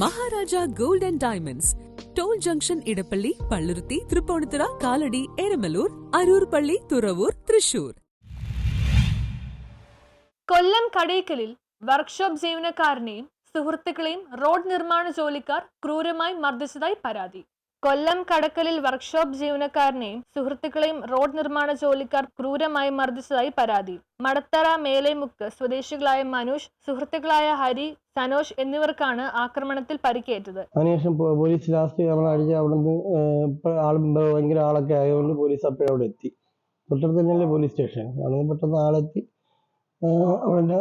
Maharaja gold and diamonds. Toll junction Edappally Palluruthy Tripunithura Kalady Eramalloor Aroor Palli Thuravoor Thrissur. Kollam കടയ്ക്കലിൽ workshop ജീവനക്കാരനെയും സുഹൃത്തുക്കളെയും road നിർമ്മാണ ജോലിക്കാർ ക്രൂരമായി മർദ്ദിച്ചതായി പരാതി. കൊല്ലം കടക്കലിൽ വർക്ക്ഷോപ്പ് ജീവനക്കാരനെയും സുഹൃത്തുക്കളെയും റോഡ് നിർമ്മാണ ജോലിക്കാർ ക്രൂരമായി മർദ്ദിച്ചതായി പരാതി. മടത്തറ മേലേമുക്ക് സ്വദേശികളായ മനോജ് സുഹൃത്തുക്കളായ ഹരി സനോഷ് എന്നിവർക്കാണ് ആക്രമണത്തിൽ പരിക്കേറ്റത്. അതിനുശേഷം പോലീസ് ലാസ്റ്റ് നമ്മൾ അടിച്ച് അവിടുന്ന് ആൾ ഭയങ്കര ആളൊക്കെ ആയതുകൊണ്ട് പോലീസ് അപ്പോഴും അവിടെ എത്തി. തൊട്ടടുത്ത് തന്നെയല്ലേ പോലീസ് സ്റ്റേഷൻ? അവിടെ പെട്ടെന്ന് ആളെത്തി. അവിടെ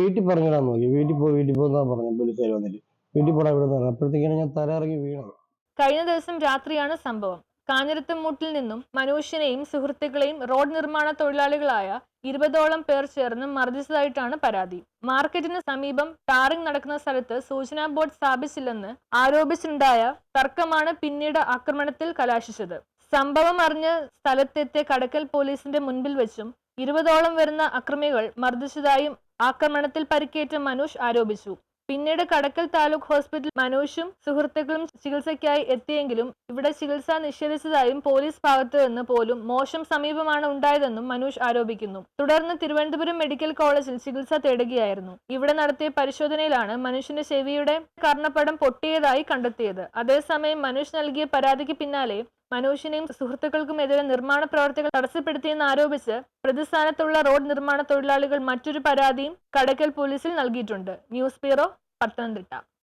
വീട്ടിൽ പറഞ്ഞിടാൻ നോക്കി. വീട്ടിൽ പോയി വീട്ടിൽ പോകുന്ന പറഞ്ഞു പോലീസുകാർ വന്നിട്ട്. വീട്ടിൽ പോടാ ഇവിടെ നിന്ന് അപ്പോഴത്തേക്കാണ് ഞാൻ ഇറങ്ങി വീണത്. കഴിഞ്ഞ ദിവസം രാത്രിയാണ് സംഭവം. കാഞ്ഞിരത്തുമൂട്ടിൽ നിന്നും മനുഷ്യനെയും സുഹൃത്തുക്കളെയും റോഡ് നിർമ്മാണ തൊഴിലാളികളായ ഇരുപതോളം പേർ ചേർന്ന് മർദ്ദിച്ചതായിട്ടാണ് പരാതി. മാർക്കറ്റിന് സമീപം ടാറിംഗ് നടക്കുന്ന സ്ഥലത്ത് സൂചനാ ബോർഡ് സ്ഥാപിച്ചില്ലെന്ന് ആരോപിച്ചുണ്ടായ തർക്കമാണ് പിന്നീട് ആക്രമണത്തിൽ കലാശിച്ചത്. സംഭവം അറിഞ്ഞ് സ്ഥലത്തെത്തിയ കടക്കൽ പോലീസിന്റെ മുൻപിൽ വെച്ചും ഇരുപതോളം വരുന്ന അക്രമികൾ മർദ്ദിച്ചതായും ആക്രമണത്തിൽ പരിക്കേറ്റ മനുഷ് ആരോപിച്ചു. പിന്നീട് കടക്കൽ താലൂക്ക് ഹോസ്പിറ്റലിൽ മനോഷും സുഹൃത്തുക്കളും ചികിത്സയ്ക്കായി എത്തിയെങ്കിലും ഇവിടെ ചികിത്സ നിഷേധിച്ചതായും പോലീസ് ഭാഗത്തു നിന്ന് പോലും മോശം സമീപമാണ് ഉണ്ടായതെന്നും മനോഷ് ആരോപിക്കുന്നു. തുടർന്ന് തിരുവനന്തപുരം മെഡിക്കൽ കോളേജിൽ ചികിത്സ തേടുകയായിരുന്നു. ഇവിടെ നടത്തിയ പരിശോധനയിലാണ് മനുഷ്യന്റെ ചെവിയുടെ കർണപ്പടം പൊട്ടിയതായി കണ്ടെത്തിയത്. അതേസമയം മനുഷ് നൽകിയ പരാതിക്ക് പിന്നാലെ മനോഷിനെയും സുഹൃത്തുക്കൾക്കുമെതിരെ നിർമ്മാണ പ്രവർത്തികൾ തടസ്സപ്പെടുത്തിയെന്ന് ആരോപിച്ച് പ്രതിസ്ഥാനത്തുള്ള റോഡ് നിർമ്മാണ തൊഴിലാളികൾ മറ്റൊരു പരാതിയും കടക്കൽ പോലീസിൽ നൽകിയിട്ടുണ്ട്. News bureau Pathanamthitta.